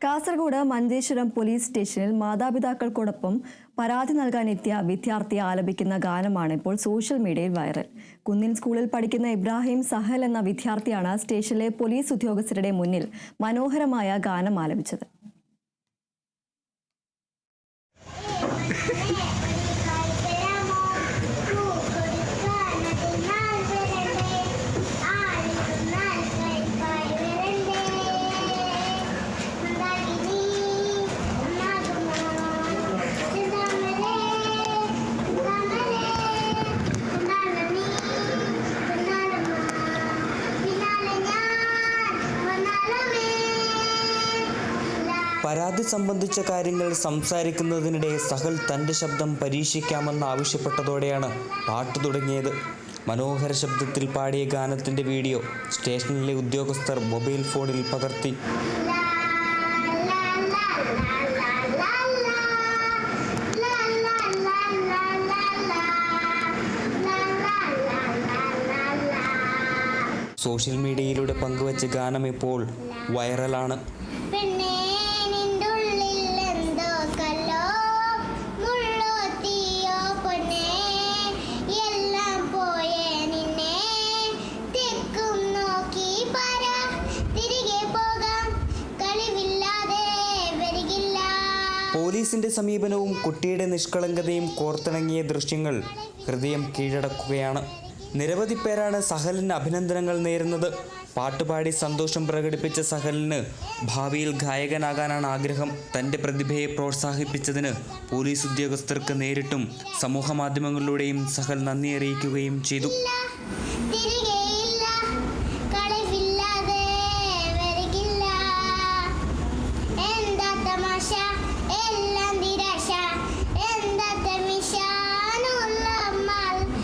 Kasaragod Manjeshwaram police സ്റ്റേഷനിൽ മാതാപിതാക്കൾക്കോടൊപ്പം പരാതി നൽകാനെത്തിയ വിദ്യാർത്ഥിയെ ആലപിക്കുന്ന ഗാനമാണ് ഇപ്പോൾ സോഷ്യൽ മീഡിയയിൽ വൈറൽ. കുന്നിൻ സ്കൂളിൽ പഠിക്കുന്ന ഇബ്രാഹിം സഹൽ എന്ന വിദ്യാർത്ഥിയാണ് സ്റ്റേഷനിലെ പോലീസ് ഉദ്യോഗസ്ഥരുടെ മുന്നിൽ മനോഹരമായ ഗാനം ആലപിച്ചത്. പരാതി സംബന്ധിച്ച കാര്യങ്ങൾ സംസാരിക്കുന്നതിനിടെ സഹൽ തന്റെ ശബ്ദം പരീക്ഷിക്കാമെന്ന് ആവശ്യപ്പെട്ടതോടെയാണ് പാട്ട് തുടങ്ങിയത്. മനോഹര ശബ്ദത്തിൽ പാടിയ ഗാനത്തിന്റെ വീഡിയോ സ്റ്റേഷനിലെ ഉദ്യോഗസ്ഥർ മൊബൈൽ ഫോണിൽ പകർത്തി. സോഷ്യൽ മീഡിയയിലൂടെ പങ്കുവച്ച ഗാനം ഇപ്പോൾ വൈറലാണ്. പെണ്ണേ പോലീസിന്റെ സമീപനവും കുട്ടിയുടെ നിഷ്കളങ്കതയും കോർത്തിണങ്ങിയ ദൃശ്യങ്ങൾ ഹൃദയം കീഴടക്കുകയാണ്. നിരവധി പേരാണ് സഹലിന് അഭിനന്ദനങ്ങൾ നേരുന്നത്. പാട്ടുപാടി സന്തോഷം പ്രകടിപ്പിച്ച സഹലിന് ഭാവിയിൽ ഗായകനാകാനാണ് ആഗ്രഹം. തന്റെ പ്രതിഭയെ പ്രോത്സാഹിപ്പിച്ചതിന് പോലീസ് ഉദ്യോഗസ്ഥർക്ക് നേരിട്ടും സമൂഹ മാധ്യമങ്ങളിലൂടെയും സഹൽ നന്ദി അറിയിക്കുകയും ചെയ്തു.